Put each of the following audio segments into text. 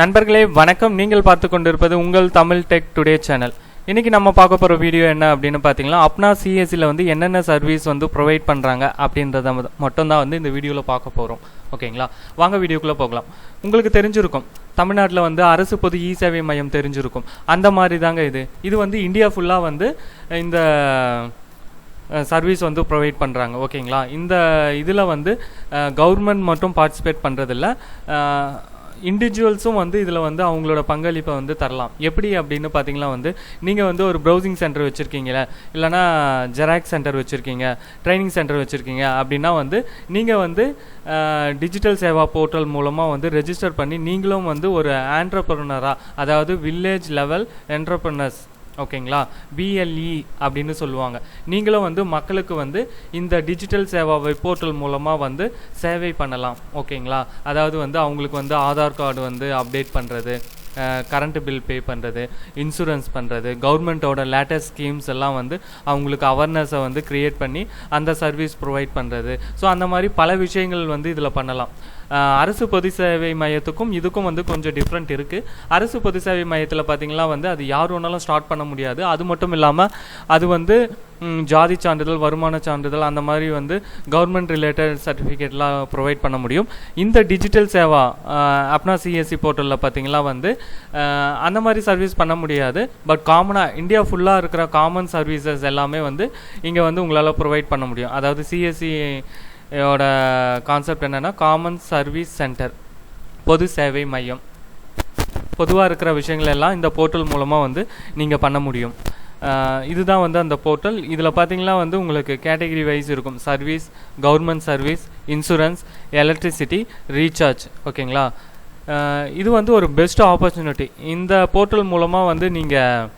நண்பர்களே வணக்கம். நீங்கள் பார்த்து கொண்டிருப்பது உங்கள் தமிழ் டெக் டுடே சேனல். இன்றைக்கி நம்ம பார்க்க போகிற வீடியோ என்ன அப்படின்னு பார்த்தீங்கன்னா அப்னா சிஎஸ்சியில் வந்து என்னென்ன சர்வீஸ் வந்து ப்ரொவைட் பண்ணுறாங்க அப்படின்றத மட்டும்தான் வந்து இந்த வீடியோவில் பார்க்க போகிறோம் ஓகேங்களா? வாங்க வீடியோக்குள்ளே போகலாம். உங்களுக்கு தெரிஞ்சிருக்கும். தமிழ்நாட்டில் வந்து அரசு பொது இ சேவை மையம் தெரிஞ்சிருக்கும். அந்த மாதிரி தாங்க இது. இது வந்து இந்தியா ஃபுல்லாக வந்து இந்த சர்வீஸ் வந்து ப்ரொவைட் பண்ணுறாங்க ஓகேங்களா? இந்த இதில் வந்து கவர்மெண்ட் மட்டும் பார்ட்டிசிபேட் பண்ணுறதில்ல இண்டிவிஜுவல்ஸும் வந்து இதில் வந்து அவங்களோட பங்களிப்பை வந்து தரலாம். எப்படி அப்படின்னு பார்த்தீங்கன்னா வந்து நீங்கள் வந்து ஒரு ப்ரௌசிங் சென்டர் வச்சுருக்கீங்களே இல்லைனா ஜெராக்ஸ் சென்டர் வச்சுருக்கீங்க ட்ரைனிங் சென்டர் வச்சுருக்கீங்க அப்படின்னா வந்து நீங்கள் வந்து டிஜிட்டல் சேவா போர்ட்டல் மூலமாக வந்து ரெஜிஸ்டர் பண்ணி நீங்களும் வந்து ஒரு ஆண்டர்பிரனராக அதாவது வில்லேஜ் லெவல் என்டர்பிரனர்ஸ் ஓகேங்களா? பிஎல்இ அப்படின்னு சொல்லுவாங்க. நீங்களும் வந்து மக்களுக்கு வந்து இந்த டிஜிட்டல் சேவா வெப் போர்ட்டல் மூலமாக வந்து சேவை பண்ணலாம். ஓகேங்களா? அதாவது வந்து அவங்களுக்கு வந்து ஆதார் கார்டு வந்து அப்டேட் பண்ணுறது கரண்ட் பில் பே பண்ணுறது இன்சூரன்ஸ் பண்ணுறது கவர்மெண்ட்டோட லேட்டஸ்ட் ஸ்கீம்ஸ் எல்லாம் வந்து அவங்களுக்கு அவேர்னஸை வந்து க்ரியேட் பண்ணி அந்த சர்வீஸ் ப்ரொவைட் பண்ணுறது ஸோ அந்த மாதிரி பல விஷயங்கள் வந்து இதில் பண்ணலாம். அரசு பொது சேவை மையத்துக்கும் இதுக்கும் வந்து கொஞ்சம் டிஃப்ரெண்ட் இருக்குது அரசு பொது சேவை மையத்தில் பார்த்தீங்கன்னா வந்து அது யார் வேணாலும் ஸ்டார்ட் பண்ண முடியாது. அது மட்டும் இல்லாமல் அது வந்து ஜாதி சான்றிதழ் வருமான சான்றிதழ் அந்த மாதிரி வந்து கவர்மெண்ட் ரிலேட்டட் சர்டிஃபிகேட்லாம் ப்ரொவைட் பண்ண முடியும். இந்த டிஜிட்டல் சேவா அப்னா சிஎஸ்சி போர்ட்டலில் பார்த்தீங்கன்னா வந்து அந்த மாதிரி சர்வீஸ் பண்ண முடியாது. பட் காமனாக இந்தியா ஃபுல்லாக இருக்கிற காமன் சர்வீசஸ் எல்லாமே வந்து இங்கே வந்து உங்களால் ப்ரொவைட் பண்ண முடியும். அதாவது சிஎஸ்சி இதோட கான்செப்ட் என்னென்னா காமன் சர்வீஸ் சென்டர் பொது சேவை மையம். பொதுவாக இருக்கிற விஷயங்கள் எல்லாம் இந்த போர்ட்டல் மூலமாக வந்து நீங்கள் பண்ண முடியும். இதுதான் வந்து அந்த போர்ட்டல் இதில் பார்த்தீங்கன்னா வந்து உங்களுக்கு கேட்டகரி வைஸ் இருக்கும். Service government service insurance electricity recharge ஓகேங்களா இது வந்து ஒரு பெஸ்ட் ஆப்பர்ச்சுனிட்டி இந்த போர்ட்டல் மூலமாக வந்து நீங்கள்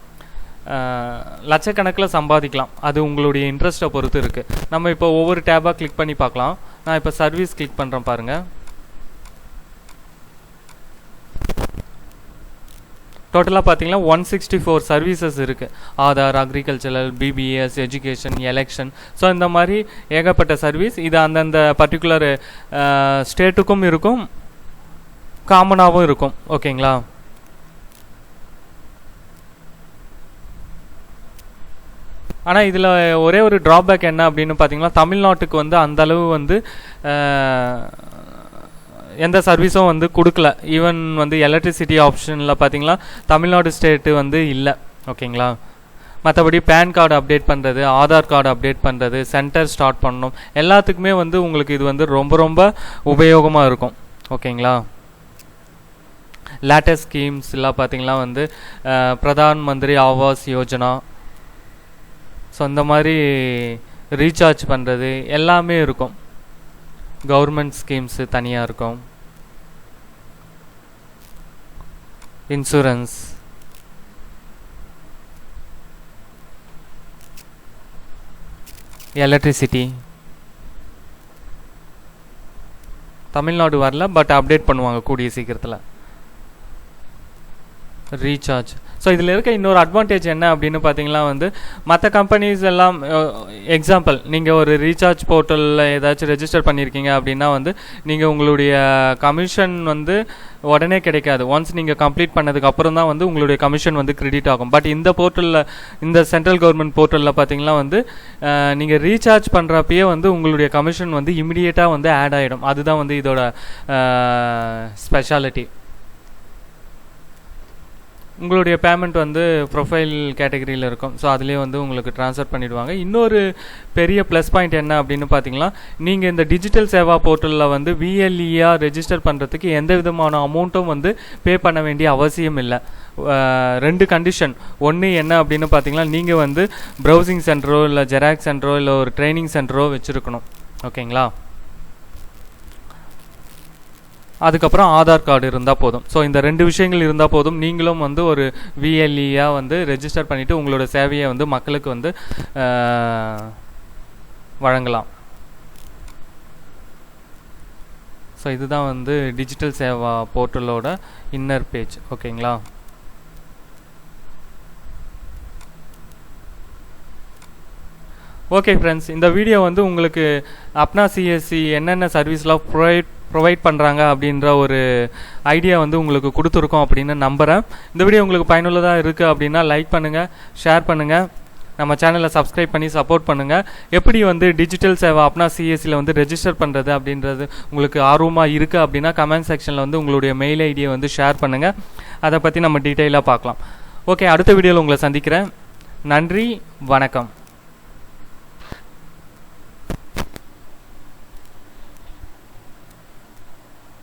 லட்சக்கணக்கில் சம்பாதிக்கலாம். அது உங்களுடைய இன்ட்ரெஸ்ட்டை பொறுத்து இருக்குது நம்ம இப்போ ஒவ்வொரு டேபாக கிளிக் பண்ணி பார்க்கலாம். நான் இப்போ சர்வீஸ் கிளிக் பண்ணுறேன் பாருங்கள் டோட்டலாக பார்த்தீங்கன்னா ஒன் சிக்ஸ்டி ஃபோர் சர்வீசஸ் இருக்குது Aadhaar agricultural PPS education election so இந்த மாதிரி ஏகப்பட்ட சர்வீஸ் இது அந்தந்த பர்டிகுலர் ஸ்டேட்டுக்கும் இருக்கும். காமனாகவும் இருக்கும். ஓகேங்களா ஆனால் இதில் ஒரே ஒரு ட்ராபேக் என்ன அப்படின்னு பார்த்தீங்கன்னா தமிழ்நாட்டுக்கு வந்து அந்த அளவு வந்து எந்த சர்வீஸும் வந்து கொடுக்கல. ஈவன் வந்து எலக்ட்ரிசிட்டி ஆப்ஷனில் பார்த்தீங்கன்னா தமிழ்நாடு ஸ்டேட்டு வந்து இல்லை. ஓகேங்களா மற்றபடி பேன் கார்டு அப்டேட் பண்ணுறது ஆதார் கார்டு அப்டேட் பண்ணுறது சென்டர் ஸ்டார்ட் பண்ணணும். எல்லாத்துக்குமே வந்து உங்களுக்கு இது வந்து ரொம்ப ரொம்ப உபயோகமாக இருக்கும். ஓகேங்களா லேட்டஸ்ட் ஸ்கீம்ஸ் எல்லாம் பார்த்தீங்கன்னா வந்து பிரதான் மந்திரி ஆவாஸ் யோஜனா ஸோ அந்த மாதிரி ரீசார்ஜ் பண்ணுறது எல்லாமே இருக்கும். கவர்மெண்ட் ஸ்கீம்ஸு தனியாக இருக்கும். இன்சூரன்ஸ் எலக்ட்ரிசிட்டி தமிழ்நாடு வரல பட் அப்டேட் பண்ணுவாங்க கூடிய சீக்கிரத்தில். ரீசார்ஜ் ஸோ இதில் இருக்க இன்னொரு அட்வான்டேஜ் என்ன அப்படின்னு பார்த்தீங்கன்னா வந்து மற்ற கம்பெனிஸ் எல்லாம் எக்ஸாம்பிள் நீங்கள் ஒரு ரீசார்ஜ் போர்ட்டலில் ஏதாச்சும் ரெஜிஸ்டர் பண்ணியிருக்கீங்க அப்படின்னா வந்து நீங்கள் உங்களுடைய கமிஷன் வந்து உடனே கிடைக்காது. ஒன்ஸ் நீங்கள் கம்ப்ளீட் பண்ணதுக்கு அப்புறம் தான் வந்து உங்களுடைய கமிஷன் வந்து கிரெடிட் ஆகும். பட் இந்த போர்ட்டலில் இந்த சென்ட்ரல் கவர்மெண்ட் போர்ட்டலில் பார்த்தீங்கன்னா வந்து நீங்கள் ரீசார்ஜ் பண்ணுறப்பயே வந்து உங்களுடைய கமிஷன் வந்து இமிடியேட்டாக வந்து ஆட் ஆகிடும் அதுதான் வந்து இதோட ஸ்பெஷாலிட்டி உங்களுடைய பேமெண்ட் வந்து ப்ரொஃபைல் கேட்டகரியில் இருக்கும். ஸோ அதுலேயே வந்து உங்களுக்கு ட்ரான்ஸ்ஃபர் பண்ணிவிடுவாங்க இன்னொரு பெரிய ப்ளஸ் பாயிண்ட் என்ன அப்படின்னு பார்த்தீங்கன்னா நீங்கள் இந்த டிஜிட்டல் சேவா போர்ட்டலில் வந்து விஎல்இஆர் ரெஜிஸ்டர் பண்ணுறதுக்கு எந்த விதமான அமௌண்ட்டும் வந்து பே பண்ண வேண்டிய அவசியம் இல்லை. ரெண்டு கண்டிஷன் ஒன்று என்ன அப்படின்னு பார்த்தீங்கன்னா நீங்கள் வந்து ப்ரௌசிங் சென்டரோ இல்லை ஜெராக்ஸ் சென்டரோ இல்லை ஒரு ட்ரைனிங் சென்டரோ வச்சுருக்கணும். ஓகேங்களா அதுக்கப்புறம் ஆதார் கார்டு இருந்தால் போதும். ஸோ இந்த ரெண்டு விஷயங்கள் இருந்தால் போதும். நீங்களும் வந்து ஒரு விஎல்இயாக வந்து ரெஜிஸ்டர் பண்ணிவிட்டு உங்களோட சேவையை வந்து மக்களுக்கு வந்து வழங்கலாம். ஸோ இதுதான் வந்து டிஜிட்டல் சேவா போர்ட்டலோட இன்னர் பேஜ் ஓகேங்களா ஓகே ஃப்ரெண்ட்ஸ் இந்த வீடியோ வந்து உங்களுக்கு அப்னா சிஎஸ்சி என்னென்ன சர்வீஸ்லாம் ப்ரொவைட் ப்ரொவைட் பண்ணுறாங்க அப்படின்ற ஒரு ஐடியா வந்து உங்களுக்கு கொடுத்துருக்கோம் அப்படின்னு நம்புகிறேன் இந்த வீடியோ உங்களுக்கு பயனுள்ளதாக இருக்குது அப்படின்னா லைக் பண்ணுங்கள் ஷேர் பண்ணுங்கள் நம்ம சேனலை சப்ஸ்கிரைப் பண்ணி சப்போர்ட் பண்ணுங்கள் எப்படி வந்து டிஜிட்டல் சேவை அப்னா சிஎஸ்சியில் வந்து ரெஜிஸ்டர் பண்ணுறது அப்படின்றது உங்களுக்கு ஆர்வமாக இருக்குது அப்படின்னா கமெண்ட் செக்ஷனில் வந்து உங்களுடைய மெயில் ஐடியை வந்து ஷேர் பண்ணுங்கள் அதை பற்றி நம்ம டீட்டெயிலாக பார்க்கலாம். ஓகே அடுத்த வீடியோவில் உங்களை சந்திக்கிறேன். நன்றி வணக்கம்.